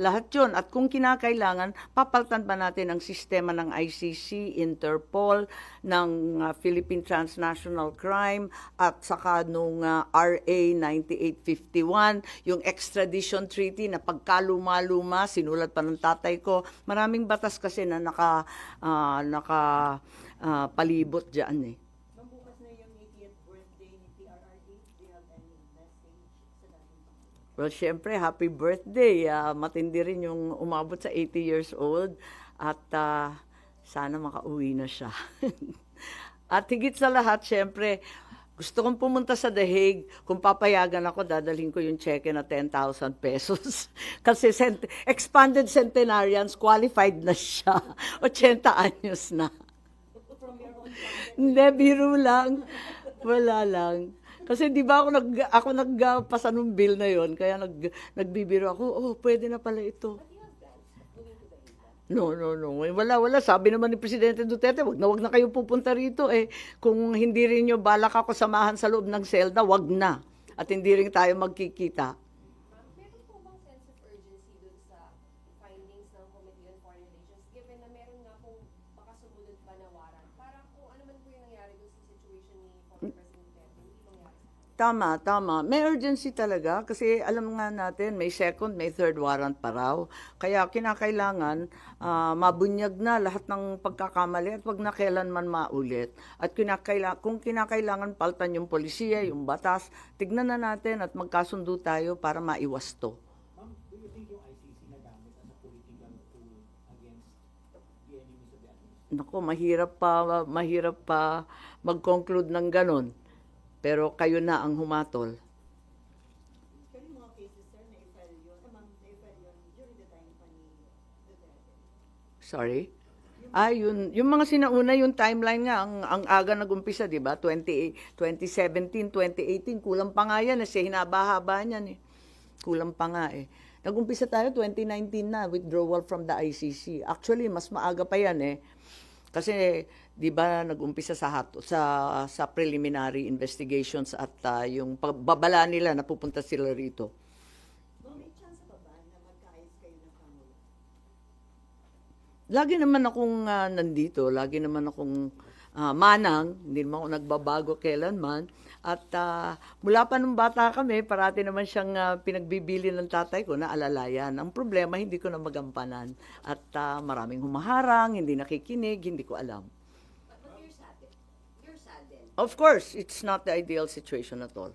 lahat yon At kung kinakailangan, papaltan ba natin ang sistema ng ICC, Interpol, ng uh, Philippine Transnational Crime, at saka nung uh, RA 9851, yung extradition treaty na pagkaluma-luma, sinulat pa ng tatay ko. Maraming batas kasi na naka, ah, naka ah, palibot dyan eh. Well, syempre, happy birthday. Ah, matindi rin yung umabot sa 80 years old. At ah, sana makauwi na siya. At higit sa lahat, syempre, gusto kong pumunta sa The Hague. Kung papayagan ako, dadalhin ko yung cheque na 10,000 pesos. Kasi cent- expanded centenarians, qualified na siya. 80 anyos na. Hindi, biro lang. Wala lang. Kasi di ba ako nag ako nagpasa nung bill na yon kaya nag nagbibiro ako, oh, pwede na pala ito. No, no, no. Eh, Wala, wala. Sabi naman ni Presidente Duterte, wag na wag na kayo pupunta rito eh. Kung hindi rin nyo balak ako samahan sa loob ng selda, wag na. At hindi rin tayo magkikita. Ma'am, meron po bang sense of urgency dun sa findings ng Committee on Foreign Relations given na meron nga pong baka sumunod pa na warrant para kung ano man po yung nangyari dun sa situation ni former President Duterte, hindi mangyari sa Tama, tama. May urgency talaga kasi alam nga natin may second, may third warrant pa raw. Kaya kinakailangan ah, mabunyag na lahat ng pagkakamali at wag na kailanman maulit. At kinakaila- kung kinakailangan paltan yung polisiya, yung batas, tignan na natin at magkasundo tayo para maiwas to. Nako, mahirap pa, mahirap pa mag-conclude ng ganon. Pero kayo na ang humatol. Pero yung mga cases, sir, na-file yun. Eh, ma'am, na-file yun during the time pa ni Duterte. Sorry? Ah, yun, yung mga sinauna, yung timeline nga, ang, ang aga nag-umpisa, di ba? 20, 2017, 2018, kulang pa nga yan, kasi hinaba-haba niyan eh. Kulang pa nga eh. Nag-umpisa tayo 2019 na, withdrawal from the ICC. Actually, mas maaga pa yan eh. Kasi, di ba, nag-umpisa sa, hat, sa, sa preliminary investigations at ah, yung pagbabala nila na pupunta sila rito. Lagi naman akong ah, nandito, lagi naman akong ah, manang, hindi naman ako nagbabago kailanman. At ah, mula pa nung bata kami, parati naman siyang ah, pinagbibili ng tatay ko na alalayan. Ang problema, hindi ko na magampanan. At ah, maraming humaharang, hindi nakikinig, hindi ko alam. But, but you're saddened. You're saddened. Of course, it's not the ideal situation at all.